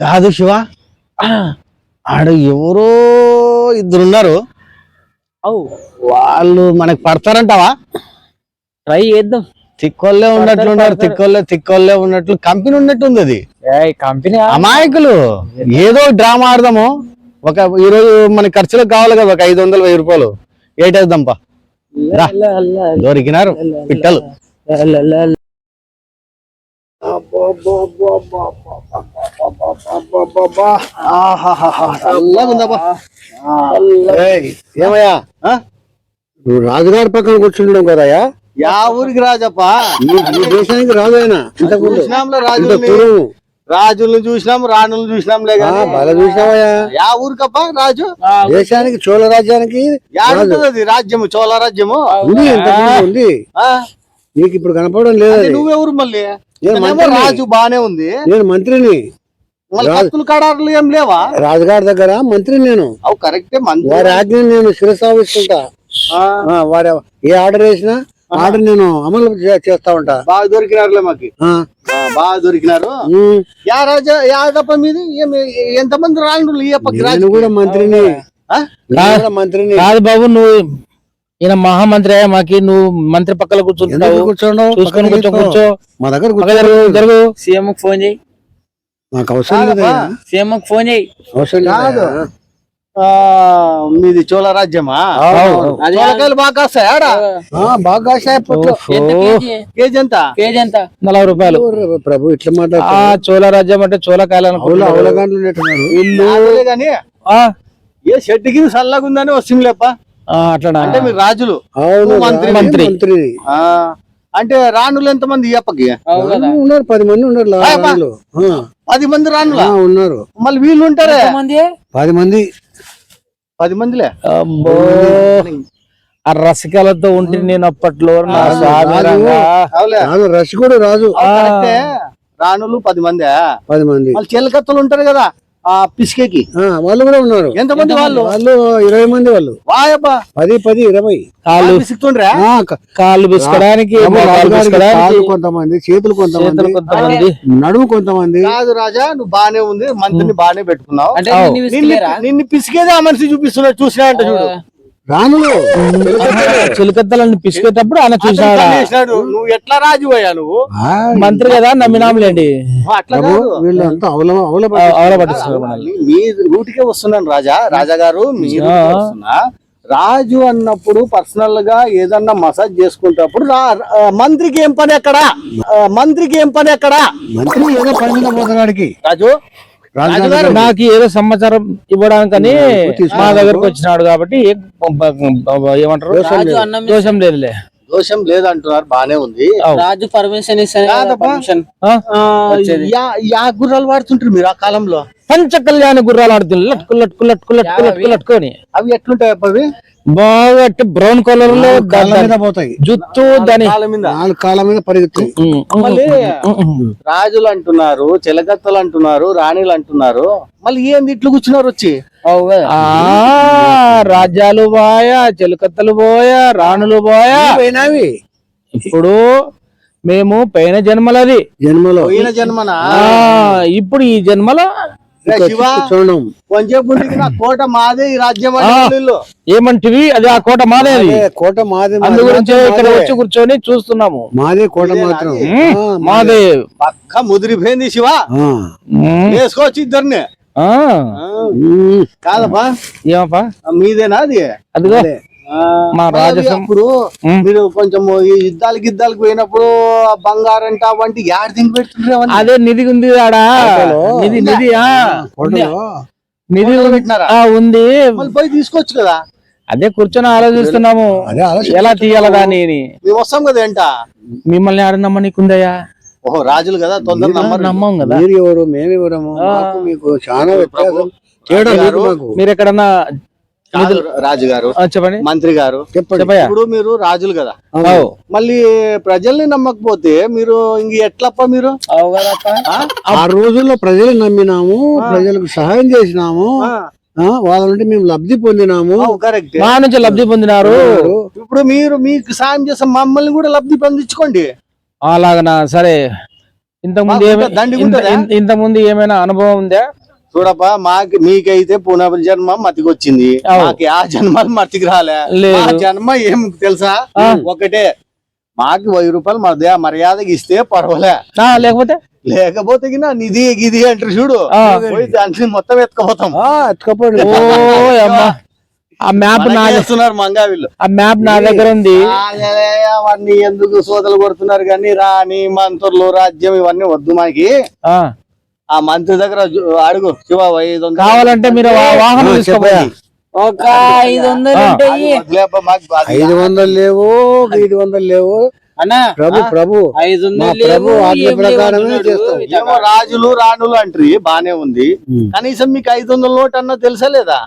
కాదు శివ ఆడ ఎవరో ఇద్దరున్నారు. అవు. వాళ్ళు మనకి పడతారంటావా? ట్రై చేద్దాం. తిక్కోళ్ళే ఉన్నట్లున్నారు తిక్కోళ్ళే తిక్కోళ్ళే ఉన్నట్లు కంపెనీ ఉన్నట్టు ఉంది అది. కంపెనీ అమాయకులు. ఏదో డ్రామా ఆడదాము. ఒక ఈ రోజు మన ఖర్చులకు కావాలి కదా ఒక ఐదు వందలు వెయ్యి రూపాయలు. ఏటేద్దాంపా. దొరికినారు పిట్టలు. ఏమయ్యా? నువ్వు రాజుగారి పక్కన కూర్చుండడం కదయా యా ఊరికి రాజప్పా. దేశానికి రాదు ఆయన ఇంత రాజుల్ని పూర్వం? రాజుల్ని చూసినాం రాణుల్ని చూసినాంలే ఆ, కానీ బాగా చూసినావయ్యా? యా ఊరికప్పా రాజు? దేశానికి చోళ రాజ్యానికి యాడుంటది అది రాజ్యము చోళ రాజ్యము? ఉంది ఉంది. నీకు ఇప్పుడు కనపడడం లేదు. నువ్వెవరు మళ్ళీ. రాజు బానే ఉంది. నేను మంత్రిని. రాజు. కత్తులు కడారులు ఏం లేవా? రాజుగారి దగ్గర మంత్రిని నేను. అవు కరెక్టే మంత్రి. వారి ఆజ్ఞని నేను శిరసావిస్తుంటా వారి ఏ ఆర్డర్ వేసినా ఆర్డర్ నేను అమలు చేస్తా ఉంటా. బాగా దొరికినారులే మాకి. బాగా దొరికినారు. యా రాజా యా తప్ప మీది? ఏమి ఎంతమంది ఈ నేను రాజు కూడా మంత్రిని. మంత్రిని. కాదు బాబు నువ్వు ఈయన మహామంత్రి అయ్యా మాకి నువ్వు మంత్రి పక్కన కూర్చుంటావు కూర్చోండు చూసుకొని కూర్చో కూర్చో. మా దగ్గర జరుగు సీఎం ఫోన్ చేయి. మాకు అవసరం లేదు ఫోన్ చేయి. అవసరం కాదు. మీది చోళ రాజ్యమా? అవును. చోళకాయలు బాగా కాస్తాయి ఆడ? బాగా కాశాయి అప్పట్లో ఎంత కేజీ? కేజీ ఎంత? కేజీ ఎంత? నలభై రూపాయలు. ఓ ప్రభు ఇట్లా ఆ మాట్లాడుతున్నారు చోళ రాజ్యం అంటే చోళ కాయలు అవుల అనుకుంటున్నాడు. అవుల గంటలు ఉన్నట్టున్నారు నాదులే గాని ఆ, ఏ షెడ్డుకి చల్లగా ఉందని వస్తుందిలేప్ప ఆ, అట్లనా? అంటే మీరు రాజులు. అవును మంత్రి, మంత్రి. అంటే రాణులు అవు కదా. ఉన్నారు పది మంది ఉన్నారు పది మంది రాణుల ఉన్నారు. మళ్ళీ వీళ్ళు ఉంటారే? మంది పది మంది. పది మందిలే? అబ్బో ఆ రసికలతో ఉంటే నేను అప్పట్లో నా స్వామి రాజు. రాణులు పది మంది? పది మంది. మళ్ళీ చెలకత్తలు ఉంటారు కదా. ఆ పిసికేకి? ఆ, వాళ్ళు కూడా ఉన్నారు. ఎంతమంది వాళ్ళు? వాళ్ళు ఇరవై మంది వాళ్ళు. వాయబ్బా. పది పది ఇరవై. కాళ్ళు పిసుకుతుండ్రా? కాళ్ళు కాళ్ళు కొంతమంది చేతులు కొంతమంది చేతులు కొంతమంది. నడుము కొంతమంది. కాదు రాజా నువ్వు బానే ఉంది మంత్రిని బానే పెట్టుకున్నావు. నిన్ను పిసికేదే ఆ మనిషి చూపిస్తున్నాడు చూసినా అంటే చూడు. రాణులు చిలకత్తలని పిసికేటప్పుడు ఆయన చూసాడా. నువ్వు ఎట్లా రాజు అయ్యా నువ్వు మంత్రి కదా కాదు. వీళ్ళంతా మీ రూటికే వస్తున్నాను రాజా. రాజా గారు మీ ఆ. రూట్కే వస్తున్నా. రాజు అన్నప్పుడు పర్సనల్గా ఏదన్నా మసాజ్ చేసుకుంటప్పుడు మంత్రికి ఏం పని ఎక్కడ మంత్రికి ఏం పని ఎక్కడ మంత్రి ఏదో పని మీద పోతున్నాడికి రాజు రాజు గారు నాకు ఏదో సమాచారం ఇవ్వడానికని. మా దగ్గరకు వచ్చినాడు కాబట్టి ఏమంటారు? రాజు అన్నం దోషం లేదులే. దోషం లేదంటున్నారు బానే ఉంది. రాజు పర్మిషన్ యా గుర్రాలు వాడుతుంటారు మీరు ఆ కాలంలో. పంచ కళ్యాణ గుర్రాలు ఆడుతుంది. లట్కు లట్కు లట్కు లట్కు లట్కు లట్టుకొని అవి ఎట్లుంటాయి అవి? బాగా అంటే బ్రౌన్ కలర్లో కాళ్ళ దాని మీద పోతాయి. జుత్తు దాని నాలుగు కాళ్ళ మీద పరిగెత్తాయి. రాజులు అంటున్నారు చిలకత్తలు అంటున్నారు రాణిలు అంటున్నారు. మళ్ళీ ఏంది ఇట్లు కూర్చున్నారు వచ్చి? రాజ్యాలు పోయా చిలకత్తలు పోయా రాణులు పోయా. పోయినావి ఇప్పుడు మేము పైన జన్మలది. జన్మలో. పోయిన జన్మన? ఆ ఇప్పుడు ఈ జన్మలో కోట మాదే ఈ రాజ్యం. ఏమంటివి? అది ఆ కోట మాదే అది. కోట మాది అందు గురించి మాదే. ఇక్కడ వచ్చి కూర్చొని చూస్తున్నాము. మాదే కోట మాత్రం. మాదే. పక్క ముదిరిపోయింది శివ. వేసుకోవచ్చు ఇద్దరిని. కాదప్పా? ఏమప్పా? మీదేనా అది? అదిగో. మా రాజసం- అప్పుడు ఉమ్. మీరు కొంచెం ఈ యుద్ధాలకు గిద్దాలకు పోయినప్పుడు ఆ బంగారంట వంటి యాడ్ దింగి పెడుతుండ్రు. అదే నిధి ఉంది ఆడ. నిధి నిధి నిధి ఉంది. పెట్టినారా? ఆ ఉంది. మళ్ళీ పోయి తీసుకోవచ్చు కదా? అదే కూర్చొని ఆలోచిస్తున్నాము. అదే ఆలోచన. ఎలా తీయాల దాని. మేము వస్తాం కదా ఏంట? మిమ్మల్ని ఆడ నమ్మనీకుందయ్యా? ఓహో రాజులు కదా తొందర నమ్మం కదా. మీరు ఎవరు మాకు మీకు చాలా మీరు ఎక్కడన్నా రాజు గారు చెప్పండి. మంత్రి గారు ఇప్పుడు మీరు రాజులు కదా. మళ్ళీ ప్రజల్ని నమ్మకపోతే మీరు ఇంక ఎట్లప్ప మీరు? ఆ? ఆ రోజుల్లో ప్రజలు నమ్మినాము ప్రజలకు సహాయం చేసినాము ఆ, ఆ, వాళ్ళ నుండి మేము లబ్ధి పొందినాము. మా నుంచి లబ్ధి పొందినారు. ఇప్పుడు మీరు మీకు సాయం చేస్తే మమ్మల్ని కూడా లబ్ధి పొందించుకోండి. అలాగనా? సరే. ఇంత ముందు మాకు ఏమి- దండిగా ఇంత- ఉంటుందా? ఇంత- ఇంత ముందు ఏమైనా అనుభవం ఉందా? చూడప్పా మాకు మీకైతే పునః జన్మ మతికి వచ్చింది అవు. మాకు ఆ జన్మలు మతికి రాలే. మా జన్మ ఏం తెలుసా? ఒకటే మాకు వెయ్యి రూపాయలు మధ్య మర్యాదకి ఇస్తే పర్వాలే. ఆ, లేకపోతే? లేకపోతే గిన నిధి గిది అంటారు చూడు. ఆ. దాన్ని మొత్తం ఎత్తుకపోతాం. ఆ, ఆ మ్యాప్ నా చేస్తున్నారు మంగా వీళ్ళు ఆ మ్యాప్ నా దగ్గర ఉంది. అవన్నీ ఎందుకు సోదలు కొడుతున్నారు కానీ రాణి మంత్రులు రాజ్యం ఇవన్నీ వద్దు మనకి ఆ మంత్రి దగ్గర అడుగు. శివ ఐదు వందలు. కావాలంటే మీరు వాహనం తీసుకోపోయా? ఒక ఐదు వందలు ఉంటాయి ఐదు వందలు లేవు ఐదు వందలు లేవు అన్నా ప్రభు ప్రభు ఐదు మా వందలు ప్రభు లేవు, ఆజ్ఞ ప్రకారమే చేస్తాం. రాజులు రాణులు అంటారు బానే ఉంది. కనీసం మీకు ఐదు వందల నోట్ అన్న తెలుసా లేదా?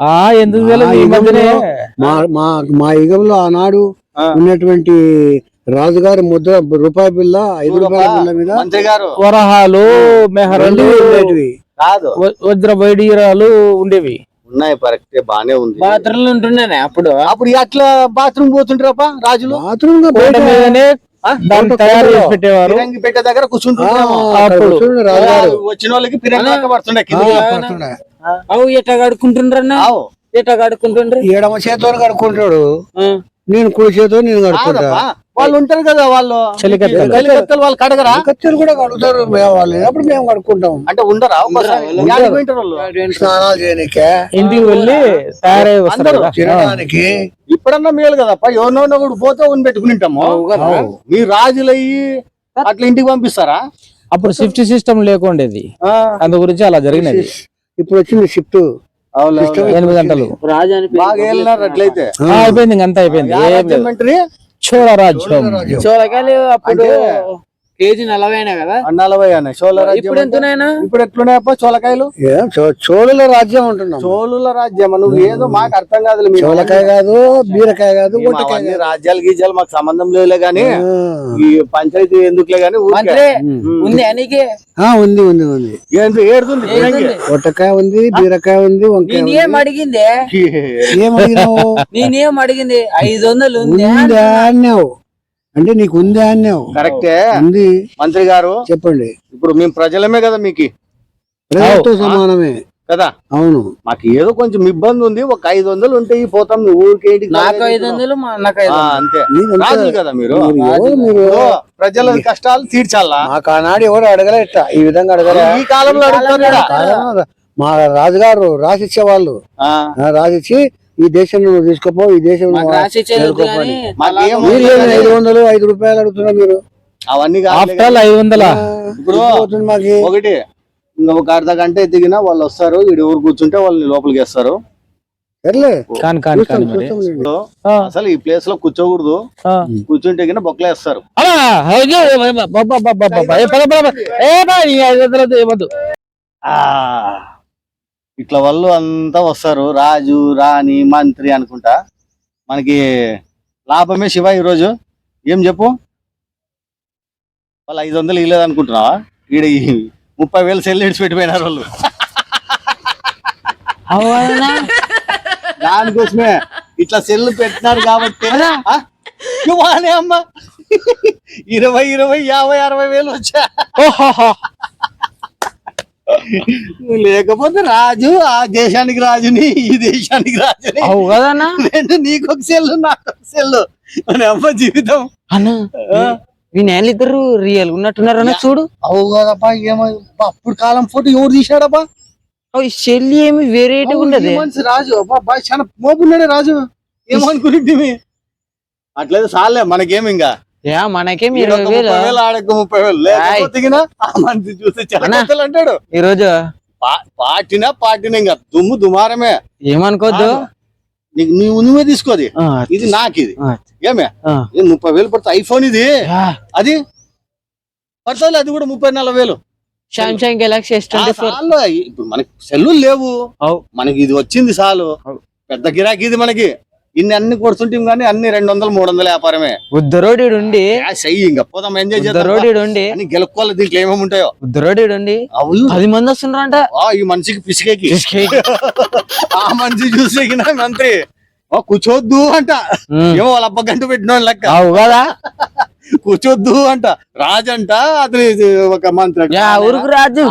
ఆ ఎందుకు మా యుగంలో మా ఆనాడు. ఉన్నటువంటి రాజుగారి ముద్ర రూపాయి బిల్ల ఐదు రూపాయల బిల్ల మీద వరహాలు మెహరలు. కాదు. వజ్ర వైడీరాలు ఉండేవి. ఉన్నాయి కరెక్టే బానే ఉంది. బాత్రూంలు ఉంటున్నానే అప్పుడు. అప్పుడు అట్లా బాత్రూమ్ పోతుంటారప్ప రాజులు? బాత్రూమ్ తయారు చేసి పెట్టేవారు ఫిరంగి పెట్టే దగ్గర కూర్చుంటున్నాము వచ్చిన వాళ్ళకి పడుతుండే. అవు ఎట్లా కడుక్కుంటుండ్రన్నా. ఎట్లా కడుక్కుంటుండ్రు? ఎడమ చేతితో కడుక్కుంటాడు. నేను కుడి చేతితో నేను కడుక్కుంటా. వాళ్ళు ఉంటారు కదా వాళ్ళు. చలికత్తెలు. వాళ్ళు కడగరా? కత్తెలు కూడా కడుగుతారు మేము వాళ్ళు. అప్పుడు మేము కడుక్కుంటాం. అంటే ఉండరా స్నానాలు చేయనికే. ఇంటికి వెళ్ళి తయారై వస్తారు అందరూ కదా. తినడానికి. ఇప్పుడన్నా మేలు కదప్ప? ఎవరినో కూడా పోతే ఉని పెట్టుకుని ఉంటాము. అవు. మీ రాజులయ్యి అట్లా ఇంటికి పంపిస్తారా? అప్పుడు షిఫ్ట్ సిస్టమ్ లేకుండేది. ఆ, అందు గురించి అలా జరిగినది. ఇప్పుడు వచ్చింది షిఫ్ట్. ఎనిమిది గంటలు. రాజు అని పేరు బాగా వెళ్ళినారు అట్లయితే. ఆ, అయిపోయింది ఇంక అంతా అయిపోయింది. చోళరాజ్యం. చోలకాయలు అప్పుడు కేజీ కదా? నలభై అన్న చోళ రాజ్యం ఇప్పుడు ఎంతనైనా? ఇప్పుడు ఎట్లున్నాయప్ప చోళకాయలు? ఏం చో- చోళుల రాజ్యం అంటున్నాం చోళుల రాజ్యం నువ్వు ఏదో మాకు అర్థం కాదు చోళకాయ కాదు బీరకాయ కాదు రాజ్యాలు గీజాలు మాకు సంబంధం లేదులే గానీ. ఈ పంచాయతీ ఎందుకులే గానీ. ఉంది అనికి? ఆ, ఉంది ఉంది ఉంది. ఏంది ఏడుతుంది. గుట్టకాయ ఉంది బీరకాయ ఉంది వంకాయ నేనేం అడిగింది? ఏమడిగినావు నేనేం అడిగింది ఐదు వందలు ఉంది ఉందా అన్నావు. అంటే నీకు ఉందా అన్నావు కరెక్టే. ఉంది. మంత్రి గారు చెప్పండి. ఇప్పుడు మేము ప్రజలమే కదా మీకు. ప్రజలతో సమానమే. కదా? అవును. మాకు ఏదో కొంచెం ఇబ్బంది ఉంది. ఒక ఐదు వందలు ఉంటే ఈ పోతాం. నువ్వు ఊరికేంటి నాకు ఐదు వందలు. అంతే. రాజులు కదా మీరు. ప్రజల కష్టాలు తీర్చాలా? మాకు ఆనాడు ఎవరు అడగలే ఇట్ట. ఈ విధంగా అడగలే. ఈ కాలంలో అడుగుతారు మా రాజుగారు రాసిచ్చే వాళ్ళు ఆ, రాసిచ్చి ఈ దేశం నువ్వు తీసుకుపో ఈ దేశం మీరు ఐదు వందలు ఐదు రూపాయలు అడుగుతున్నారు మీరు? అవన్నీ ఐదు వందల? ఇప్పుడు మాకి? ఒకటి ఇంకా ఒక అర్ధ గంట ఎదిగినా వాళ్ళు వస్తారు ఇడి ఊరు కూర్చుంటే వాళ్ళని లోపలికి వేస్తారు. అసలు ఈ ప్లేస్లో కూర్చోకూడదు. ఆ. కూర్చుంటే కింద బొక్కలేస్తారు ఇట్లా వాళ్ళు అంతా వస్తారు. రాజు రాణి మంత్రి అనుకుంటా. మనకి లాభమే శివ ఈరోజు. ఏం చెప్పు? వాళ్ళు ఐదు వందలు ఇవ్వలేదు అనుకుంటున్నావా? ఈడ ముప్పై వేలు సెల్ పెట్టిపోయినారు వాళ్ళు. దానికోసమే ఇట్లా సెల్ పెట్టినారు కాబట్టి. అమ్మ. ఇరవై ఇరవై యాభై అరవై వేలు వచ్చా. లేకపోతే రాజు ఆ దేశానికి రాజుని ఈ దేశానికి రాజుని అవు కదన్నా రెండు నీకు ఒక సెల్లు నాకు ఒక సెల్లు మన అమ్మ జీవితం. అన్న వీళ్ళు ఇద్దరు రియల్ ఉన్నట్టున్నారు అన్న చూడు. అవు కదప్పా ఏమో అప్పుడు కాలం ఫోటో ఎవరు తీశాడబ్బా అవి చెల్లి ఏమి వెరైటీ ఉండదు. మనిషి రాజు అబ్బా చాలా మోపున్నాడే రాజు. ఏమనుకుని అట్లయితే చాలే మనకేం ఇంకా? మనకేం ఇరవై వేలు ముప్పై వేలు. చాలా అంటాడు. ఈ రోజు పాటినా పాటినా ఇంకా దుమ్ము దుమారమే. ఏమనుకోద్దు? నీకు నువ్వు నువ్వే తీసుకోది. ఇది నాకు ఇది ఏమే? ముప్పై వేలు పడుతుంది ఐఫోన్ ఇది. అది? పడుతుంది అది కూడా ముప్పై నలభై వేలు. సామ్సంగ్ గెలాక్సీ ఇప్పుడు మనకి సెల్లు లేవు. మనకి ఇది వచ్చింది చాలు. పెద్ద గిరాకీ ఇది మనకి. ఇన్ని అన్ని కొడుతుంటాం కానీ అన్ని రెండు వందలు మూడు వందల వ్యాపారమే ఉద్దరోడి ఉండి అయ్యి ఇంకా పోదాం ఎంజాయ్ ఉండి గెలుక్కోవాలి దీంట్లో ఏమేమి ఉంటాయో. ఉద్దరోడి ఉండి పది మంది వస్తున్నారంట ఈ మనిషికి పిసికేకి. ఆ మనిషి చూసే మంత్రి ఓ కూర్చోవద్దు అంట. ఏమో వాళ్ళ అబ్బ గంట పెట్టిన లెక్క. కదా కూర్చోద్దు అంట. రాజు అంట అతని ఒక మంత్రి. ఊరుకు రాజు.